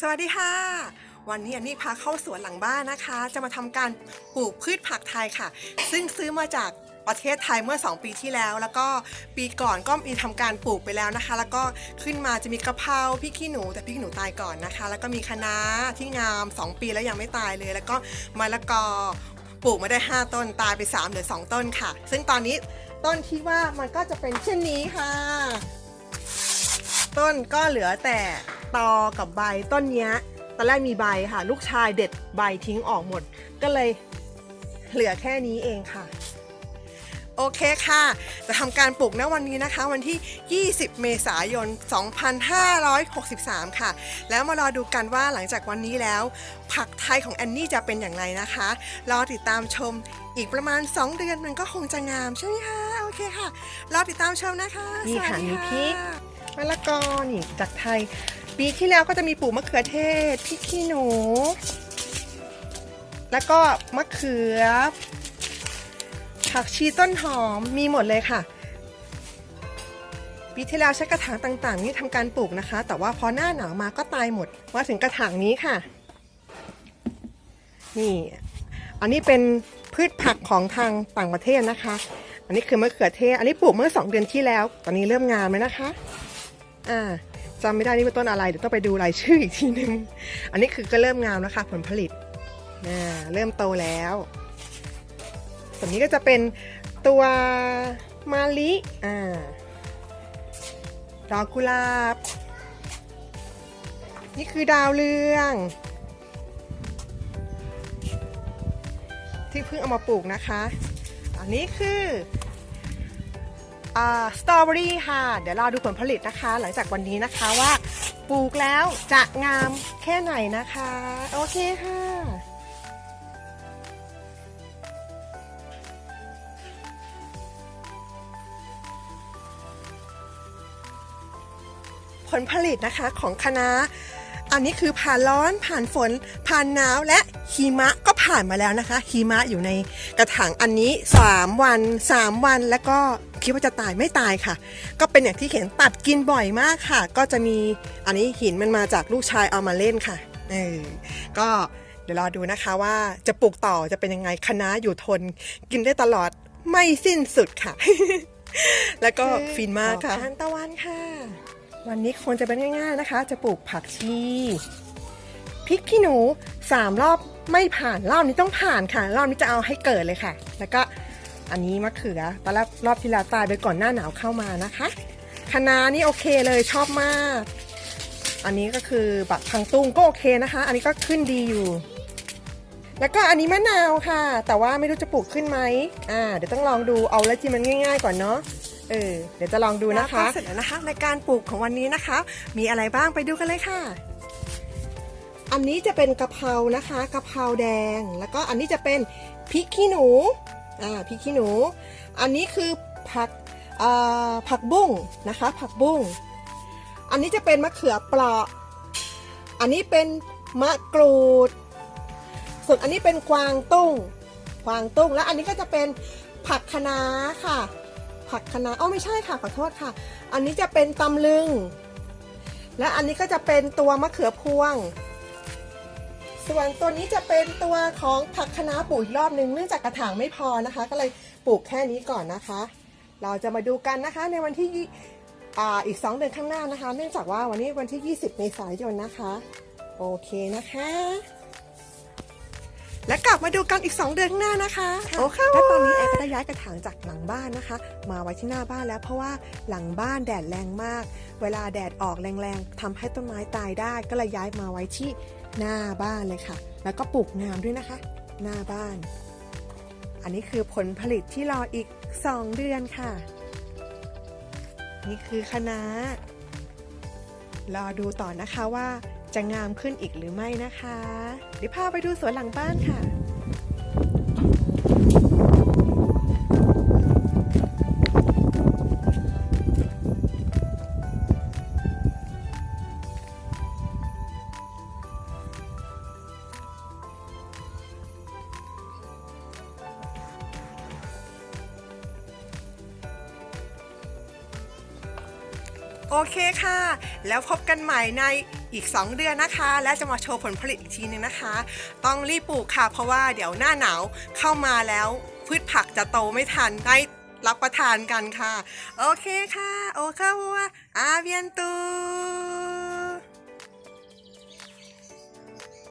สวัสดีค่ะ วันนี้อันนี้พาเข้าสวนหลังบ้านนะคะ จะมาทำการปลูกพืชผักไทยค่ะ ซึ่งซื้อมาจากประเทศไทยเมื่อ 2 ปีที่แล้ว แล้วก็ปีก่อนก็มีทำการปลูกไปแล้วนะคะ แล้วก็ขึ้นมาจะมีกะเพราพริกขี้หนูแต่พริกขี้หนูตายก่อนนะคะ แล้วก็มีคะน้าที่งาม 2 ปีแล้วยังไม่ตายเลย แล้วก็มะละกอปลูกมาได้ 5 ต้นตายไป3เหลือ2ต้นค่ะ ซึ่งตอนนี้ต้นที่ว่ามันก็จะเป็นเช่นนี้ค่ะ ต้นก็เหลือแต่ ตอกับใบต้นเนี้ยตอนแรกมีใบค่ะ ลูกชายเด็ดใบทิ้งออกหมด ก็เลยเหลือแค่นี้เองค่ะ โอเคค่ะ จะทำการปลูกณวันนี้นะคะ วันที่ 20 เมษายน 2563 ค่ะ แล้วมารอดูกันว่าหลังจากวันนี้แล้ว ผักไทยของแอนนี่จะเป็นอย่างไรนะคะ รอติดตามชมอีกประมาณ 2 เดือนมันก็คงจะงามใช่ไหมคะ โอเคค่ะ รอติดตามชมนะคะนี่ค่ะสวัสดีมีพริกมะละกอนี่จากไทย ปีที่แล้วก็จะมีปลูกมะเขือเทศพริกขี้หนู แล้วก็มะเขือ ผักชีต้นหอมมีหมดเลยค่ะ ปีที่แล้วใช้กระถางต่างๆ นี่ทำการปลูกนะคะ แต่ว่าพอหน้าหนาวมาก็ตายหมดมาถึงกระถางนี้ค่ะ นี่ อันนี้เป็นพืชผักของทางต่างประเทศนะคะ อันนี้คือมะเขือเทศ อันนี้ปลูกเมื่อ 2 เดือนที่แล้ว ตอนนี้เริ่มงามแล้วนะคะ อ่า จำไม่ได้นี่เป็นต้นอะไรเดี๋ยวต้องไปดูรายชื่ออีกทีนึง อันนี้คือก็เริ่มงามแล้วค่ะผลผลิตเริ่มโตแล้วส่วนนี้ก็จะเป็นตัวมาลิอ่าดอกกุหลาบ นี่คือดาวเรือง ที่เพิ่งเอามาปลูกนะคะ อันนี้คือ สตรอเบอรี่ค่ะ เดี๋ยวเราดูผลผลิตนะคะ หลังจากวันนี้นะคะว่าปลูกแล้วจะงามแค่ไหนนะคะ โอเคค่ะผลผลิตนะคะของคณะอันนี้คือผ่านร้อนผ่านฝน ผ่านหนาวและหิมะก็ผ่านมาแล้วนะคะหิมะอยู่ในกระถางอันนี้ 3 วัน 3 วันแล้วก็ คิดว่าจะตายไม่ตายค่ะ ก็เป็นอย่างที่เห็นตัดกินบ่อยมากค่ะ ก็จะมีอันนี้หินมันมาจากลูกชายเอามาเล่นค่ะเออก็เดี๋ยวรอดูนะคะว่าจะปลูกต่อจะเป็นยังไงคณะอยู่ทน กินได้ตลอดไม่สิ้นสุดค่ะ แล้วก็ฟินมากค่ะทานตะวันค่ะ วันนี้ควรจะเป็นง่าย ๆนะคะ จะปลูกผักชีพริกขี้หนูสามรอบไม่ผ่านรอบนี้ต้องผ่านค่ะรอบนี้จะเอาให้เกิดเลยค่ะ แล้วก็ อันนี้มะเขือตอนแรกรอบที่แล้วตายไปก่อนหน้าหนาวเข้ามานะคะคะน้านี่โอเคเลยชอบมาก อันนี้ก็คือแบบทางตุ้งก็โอเคนะคะ อันนี้ก็ขึ้นดีอยู่ แล้วก็อันนี้มะนาวค่ะ แต่ว่าไม่รู้จะปลูกขึ้นไหมอ่า เดี๋ยวต้องลองดูเอาแล้วจิมันง่าย ๆ ก่อนเนาะเออเดี๋ยวจะลองดูนะคะเสร็จแล้วนะคะในการปลูกของวันนี้นะคะ มีอะไรบ้างไปดูกันเลยค่ะ อันนี้จะเป็นกะเพรานะคะกะเพราแดง แล้วก็อันนี้จะเป็นพริกขี้หนู อ่าพริกขี้หนู อันนี้คือผักอ่าผักบุ้งนะคะ ผักบุ้ง อันนี้จะเป็นมะเขือเปราะ อันนี้เป็นมะกรูด ส่วนอันนี้เป็นกวางตุ้ง กวางตุ้ง แล้วอันนี้ก็จะเป็นผักคะน้าค่ะ ผักคะน้าอ๋อไม่ใช่ค่ะขอโทษค่ะ อันนี้จะเป็นตำลึง และอันนี้ก็จะเป็นตัวมะเขือพวง ส่วนตัวนี้จะเป็นตัวของผักคะน้าปลูกอีกรอบนึงเนื่องจากกระถางไม่พอนะคะ ก็เลยปลูกแค่นี้ก่อนนะคะ เราจะมาดูกันนะคะในวันที่ยี่อ่าอีก 2 เดือนข้างหน้านะคะ เนื่องจากว่าวันนี้วันที่ 20 เมษายนนะคะ โอเคนะคะ และกลับมาดูกันอีก 2 เดือนข้างหน้านะคะโอเคและตอนนี้แอร์ก็ได้ย้ายกระถางจากหลังบ้านนะคะ มาไว้ที่หน้าบ้านแล้วเพราะว่าหลังบ้านแดดแรงมาก เวลาแดดออกแรงๆทำให้ต้นไม้ตายได้ ก็เลยย้ายมาไว้ที่ หน้าบ้านเลยค่ะ แล้วก็ปลูกงามด้วยนะคะ หน้าบ้าน อันนี้คือผลผลิตที่รออีก 2 เดือนค่ะ นี่คือคณะรอดูต่อนะคะว่าจะงามขึ้นอีกหรือไม่นะคะเดี๋ยวพาไปดูสวนหลังบ้านค่ะ โอเคค่ะ แล้วพบกันใหม่ในอีก 2 เดือนนะคะ และจะมาโชว์ผลผลิตอีกทีนึงนะคะ ต้องรีบปลูกค่ะ เพราะว่าเดี๋ยวหน้าหนาวเข้ามาแล้วพืชผักจะโตไม่ทันได้รับประทานกันค่ะ โอเคค่ะ โอเควัวอาเบียนตู